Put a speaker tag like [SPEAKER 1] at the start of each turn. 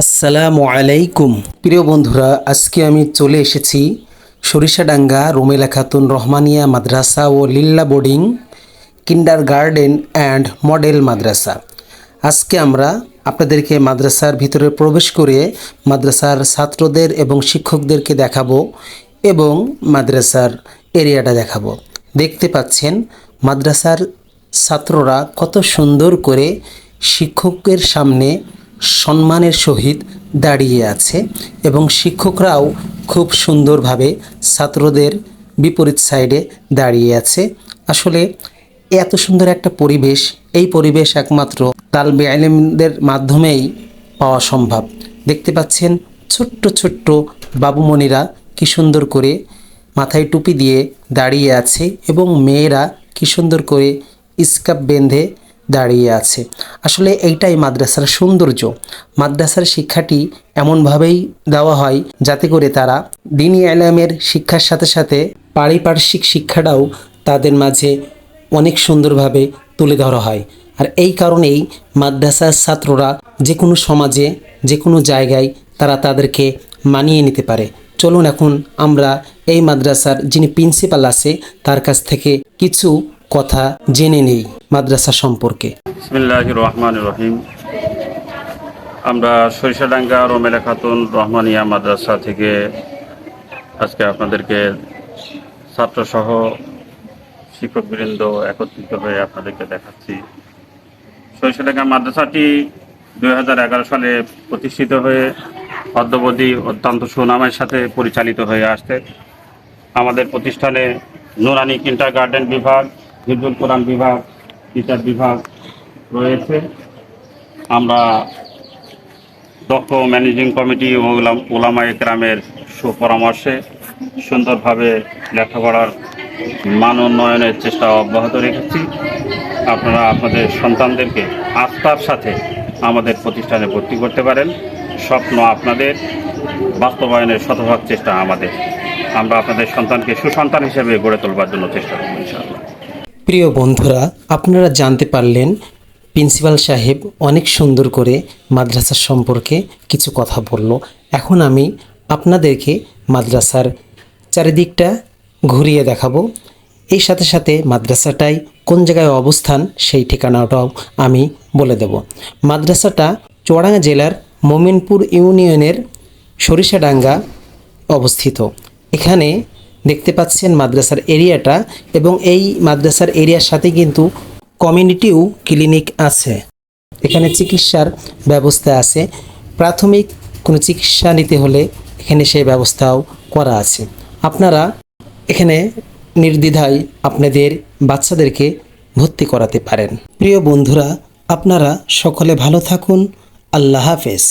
[SPEAKER 1] আসসালামু আলাইকুম। প্রিয় বন্ধুরা, আজকে আমি চলে এসেছি সরিষাডাঙ্গা রোমেলা খাতুন রহমানিয়া মাদ্রাসা ও লিল্লা boarding, kindergarten and model মাদ্রাসা। আজকে আমরা আপনাদেরকে মাদ্রাসার ভিতরে প্রবেশ করে মাদ্রাসার ছাত্রদের এবং শিক্ষকদেরকে দেখাবো এবং মাদ্রাসার এরিয়াটা দেখাবো। দেখতে পাচ্ছেন, মাদ্রাসার ছাত্ররা কত সুন্দর করে শিক্ষকের সামনে সম্মানের সহিত দাঁড়িয়ে আছে এবং শিক্ষকরাও খুব সুন্দরভাবে ছাত্রদের বিপরীত সাইডে দাঁড়িয়ে আছে। আসলে এত সুন্দর একটা পরিবেশ, এই পরিবেশ একমাত্র তালবে আলিমদের মাধ্যমেই পাওয়া সম্ভব। দেখতে পাচ্ছেন ছোট্ট ছোট্ট বাবুমণিরা কি সুন্দর করে মাথায় টুপি দিয়ে দাঁড়িয়ে আছে এবং মেয়েরা কি সুন্দর করে স্কাপ বেঁধে দাঁড়িয়ে আছে। আসলে এইটাই মাদ্রাসার সৌন্দর্য। মাদ্রাসার শিক্ষাটি এমনভাবেই দেওয়া হয় যাতে করে তারা দিনী আলামের শিক্ষার সাথে সাথে পারিপার্শ্বিক শিক্ষাটাও তাদের মাঝে অনেক সুন্দরভাবে তুলে ধরা হয়। আর এই কারণেই মাদ্রাসার ছাত্ররা যে কোনো সমাজে, যে কোনো জায়গায় তারা তাদেরকে মানিয়ে নিতে পারে। চলুন এখন আমরা এই মাদ্রাসার যিনি প্রিন্সিপাল আছে, তার কাছ থেকে কিছু কথা জেনে নেই মাদ্রাসা সম্পর্কে।
[SPEAKER 2] রহমান রহিম। আমরা সরিষাডাঙ্গা রোমেলা খাতুন রহমানিয়া মাদ্রাসা থেকে আজকে আপনাদেরকে ছাত্রসহ শিক্ষকবৃন্দ একত্রিত হয়ে আপনাদেরকে দেখাচ্ছি। সরিষাডাঙ্গা মাদ্রাসাটি দু হাজার এগারো সালে প্রতিষ্ঠিত হয়ে অদ্যবধি অত্যন্ত সুনামের সাথে পরিচালিত হয়ে আসছে। আমাদের প্রতিষ্ঠানে নুরানি কিন্টার গার্ডেন বিভাগ হিজুল কোরআন বিভাগ টিচার বিভাগ রয়েছে। আমরা দক্ষ ম্যানেজিং কমিটি ও ওলাম- একরামের সুপরামর্শে সুন্দরভাবে লেখাপড়ার মান উন্নয়নের চেষ্টা অব্যাহত রেখেছি। আপনারা আপনাদের সন্তানদেরকে আস্থার সাথে আমাদের প্রতিষ্ঠানে ভর্তি করতে পারেন। স্বপ্ন আপনাদের, বাস্তবায়নের শতভাগ চেষ্টা আমাদের। আমরা আপনাদের সন্তানকে সুসন্তান হিসেবে গড়ে তোলবার জন্য চেষ্টা করব ইনশাআল্লাহ।
[SPEAKER 1] প্রিয় বন্ধুরা, আপনারা জানতে পারলেন, প্রিন্সিপাল সাহেব অনেক সুন্দর করে মাদ্রাসার সম্পর্কে কিছু কথা বলল। এখন আমি আপনাদেরকে মাদ্রাসার চারিদিকটা ঘুরিয়ে দেখাবো। এই সাথে সাথে মাদ্রাসাটাই কোন জায়গায় অবস্থান, সেই ঠিকানাটাও আমি বলে দেব। মাদ্রাসাটা চুয়াডাঙ্গা জেলার মোমিনপুর ইউনিয়নের সরিষাডাঙ্গা অবস্থিত। এখানে দেখতে পাচ্ছেন মাদ্রাসার এরিয়াটা এবং এই মাদ্রাসার এরিয়ার সাথে কিন্তু কমিউনিটিও ক্লিনিক আছে। এখানে চিকিৎসার ব্যবস্থা আছে। প্রাথমিক কোনো চিকিৎসা নিতে হলে এখানে সেই ব্যবস্থাও করা আছে। আপনারা এখানে নির্দ্বিধায় আপনাদের বাচ্চাদেরকে ভর্তি করাতে পারেন। প্রিয় বন্ধুরা, আপনারা সকলে ভালো থাকুন। আল্লাহ হাফেজ।